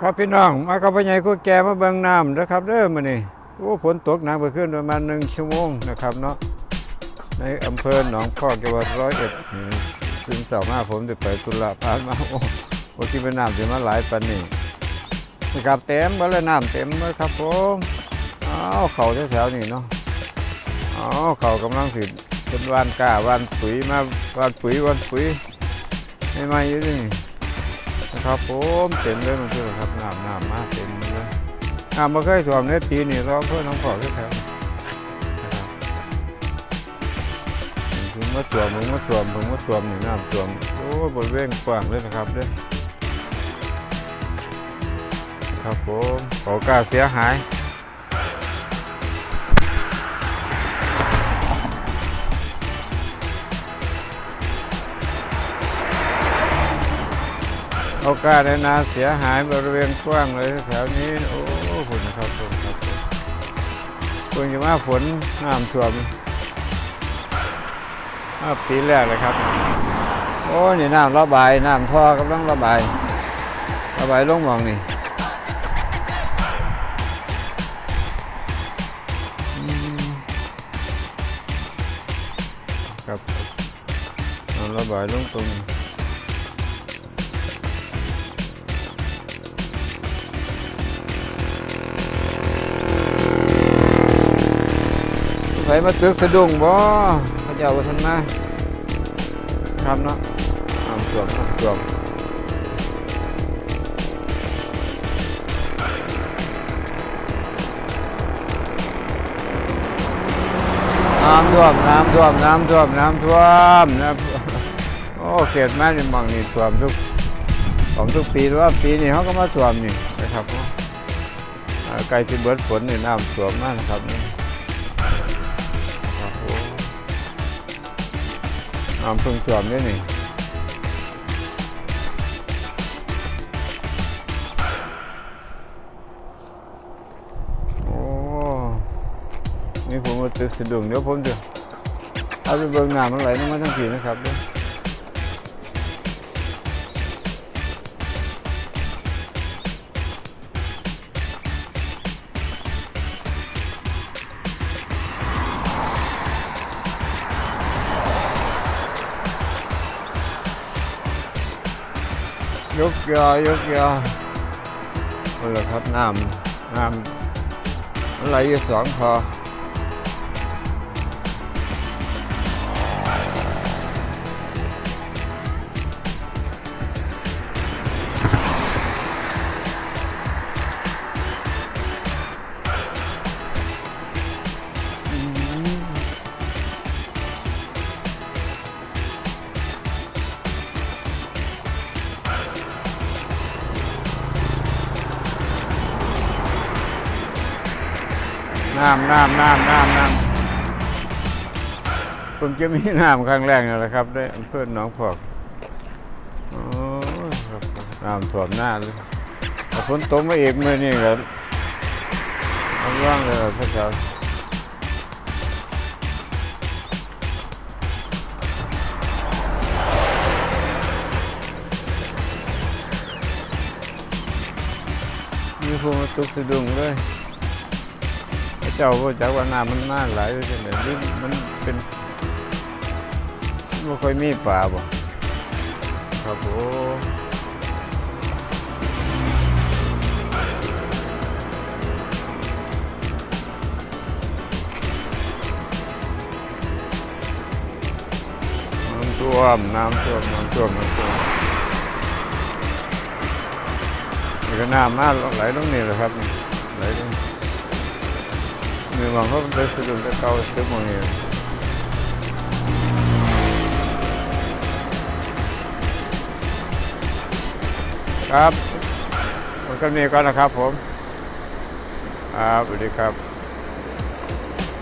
ครับพี่น้องมากับพ่อใหญ่กูแก่มาเบิ่งน้ำนะครับเด้อมื้อนี้โอ้ฝนตกหนักไปขึ้นประมาณหนึ่งชั่วโมงนะครับเนาะในอำเภอหนองพอกจังหวัดร้อยเอ็ดนี่ซึ่งเสาร์มาผมจะไปตุลาผ่านมาโอ้โหคิดเป็นน้ำสิมาหลายปานนี้นะครับเต็มบ่เลยน้ำเต็มเลยครับผมอ้าวเข่าแถวๆนี่เนาะอ้าวเขากำลังสิเป็นวานกาวานปุ๋ยมาวานปุ๋ยวานปุ๋ยไม่ไม่อยู่นี่ นะครับผมเต็มเลยมันคือครับงามงามมากเต็มเลยงามมาเคยท่วมในปีนี้เราเพื่อน้องขอแค่แถวนะครับถึงมาสวมมึงมาสวมมึงมาสวมนี่น้ำท่วมโอ้บริเวณกว้างเลยนะครับเด้อครับผมขอกล้าเสียหาย โอกาสในนาเสียหายบริเวณกว้างเลยแถวนี้ โอ้คุณนครับผมครับผมเพิ่งจะมาฝนน้ำท่วมปีแรกเลยครับ โอ้นี่น้ำระบายน้ำท่อกำลังระบาย ระบายลงหมองนี่ครับระบายลงตรงนี้ ไฟมาตึกสะดุ้งบ่เขาเจ้าว่าทันมาครับเนาะน้ำท่วมน้ำท่วมน้ำท่วมน้ำท่วมน้ำท่วมน้ำท่วมน้ำท่วมโอ้เขตแม่นี่มองนี่ท่วมทุกของทุกปีว่าปีนี้เขาก็มาท่วมนี่นะครับเนาะอ่าใกล้ที่เบิดฝนนี่น้ำท่วมมากนะครับนี่ น้ำเพิ่งท่วมด้วนี่โอ้นี่ผมมาตึกสะดุ้งเดี๋ยวผมจะเอาไปเบิ่งน้ำมันไหลลงมาทั้งทีนะครับเด้อ ยกยอยกยอนี่แหละค น้ำน้ำน้ำน้ำน้ำเพิ่งจะมีน้ำครั้งแรกนี่แหละครับ ได้อำเภอหนองพอกโอ้ครับน้ำท่วมหน้าเลยฝนตกมาอีกเมื่อนี่ก็เอาว่างเลยพระเจ้ามีพวกมาตุกสะดุ้งเลย พระเจ้าก็จักว่าน้ำมันมาหลายเลยจังได๋หรือมันเป็นบ่ค่อยมีปลาบ่ครับโอ้น้ำท่วมน้ำท่วมน้ำท่วมน้ำท่วมนี่ก็น้ำมาไหลลงนี่แหละครับ มีหวังเขาได้สะดุดได้เก่าตึกมองนี่ครับผมสมนีก่อนนะครับผม ครับสวัสดีครับ